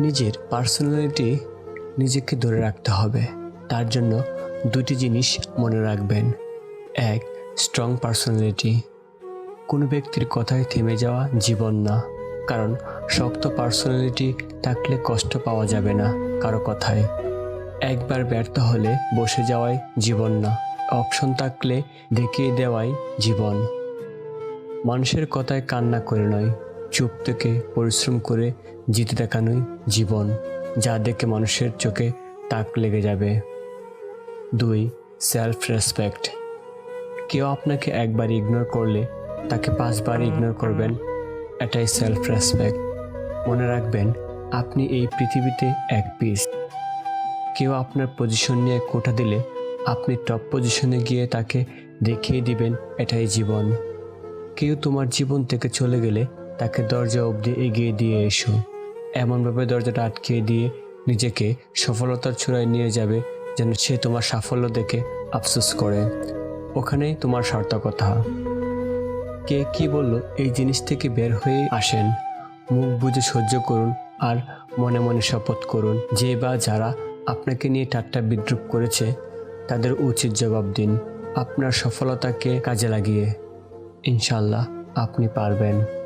নিজের পার্সোনালিটি নিজেকে ধরে রাখতে হবে। তার জন্য দুটি জিনিস মনে রাখবেন। এক স্ট্রং পার্সোনালিটি কোনো ব্যক্তির কথায় থেমে যাওয়া জীবন না, কারণ শক্ত পার্সোনালিটি থাকলে কষ্ট পাওয়া যাবে না কারও কথায়। একবার ব্যর্থ হলে বসে যাওয়াই জীবন না অপশন থাকলে দেখিয়ে দেওয়াই জীবন। মানুষের কথায় কান্না করে নয় চুপ থেকে পরিশ্রম করে জিতে দেখানোই জীবন, যা দেখে মানুষের চোখে তাক লেগে যাবে। দুই সেলফ রেসপেক্ট কেউ আপনাকে একবার ইগনোর করলে তাকে পাঁচবার ইগনোর করবেন, এটাই সেলফ রেসপেক্ট মনে রাখবেন, আপনি এই পৃথিবীতে এক পিস কেউ আপনার পজিশন নিয়ে কোটা দিলে আপনি টপ পজিশনে গিয়ে তাকে দেখিয়ে দিবেন, এটাই জীবন। কেউ তোমার জীবন থেকে চলে গেলে তাকে দরজা অবধি এগিয়ে দিয়ে এসো। এমনভাবে দরজাটা আটকিয়ে দিয়ে নিজেকে সফলতার চূড়ায় নিয়ে যাবে যেন সে তোমার সাফল্য দেখে আফসোস করে। ওখানেই তোমার সার্থকতা। কে কি বলল এই জিনিস থেকে বের হয়ে আসেন। মুখ বুঝে সহ্য করুন আর মনে মনে শপথ করুন। যে বা যারা আপনাকে নিয়ে ঠাট্টা বিদ্রুপ করেছে, তাদের উচিত জবাব দিন। আপনার সফলতাকে কাজে লাগিয়ে। ইনশাল্লাহ আপনি পারবেন।